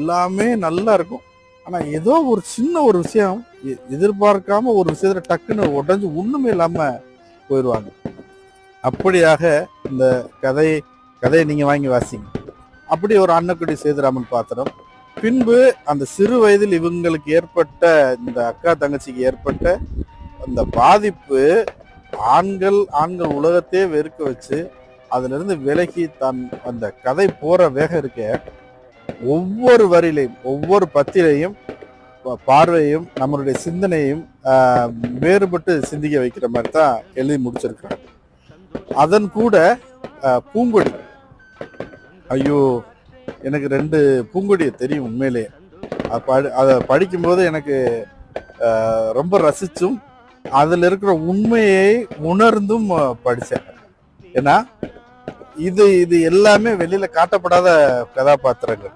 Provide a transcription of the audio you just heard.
எல்லாமே நல்லா இருக்கும். ஆனா ஏதோ ஒரு சின்ன ஒரு விஷயம் எதிர்பார்க்காம ஒரு விஷயத்துல டக்குன்னு உடஞ்சு ஒண்ணுமே இல்லாம போயிடுவாங்க அப்படியாக இந்த கதை கதையை நீங்க வாங்கி வாசிங்க. அப்படி ஒரு அன்னக்குடி சேதுராமன் பாத்திரம். பின்பு அந்த சிறு வயதில் இவங்களுக்கு ஏற்பட்ட இந்த அக்கா தங்கச்சிக்கு ஏற்பட்ட அந்த பாதிப்பு ஆண்கள் ஆண்கள் உலகத்தையே வெறுக்க வச்சு அதுல இருந்து விலகி தன் அந்த கதை போற வேகம் இருக்க ஒவ்வொரு வரியிலையும் ஒவ்வொரு பத்திலையும் பார்வையும் நம்மளுடைய சிந்தனையும் வேறுபட்டு சிந்திக்க வைக்கிற மாதிரி தான் எழுதி முடிச்சிருக்கிறாங்க. அதன் கூட பூங்கொடி. ஐயோ எனக்கு ரெண்டு பூங்கொடியை தெரியும் உண்மையிலேயே. படி- அதை படிக்கும்போது எனக்கு ரொம்ப ரசிச்சும் அதில் இருக்கிற உண்மையை உணர்ந்தும் படித்தேன் ஏன்னா இது இது எல்லாமே வெளியில காட்டப்படாத கதாபாத்திரங்கள்.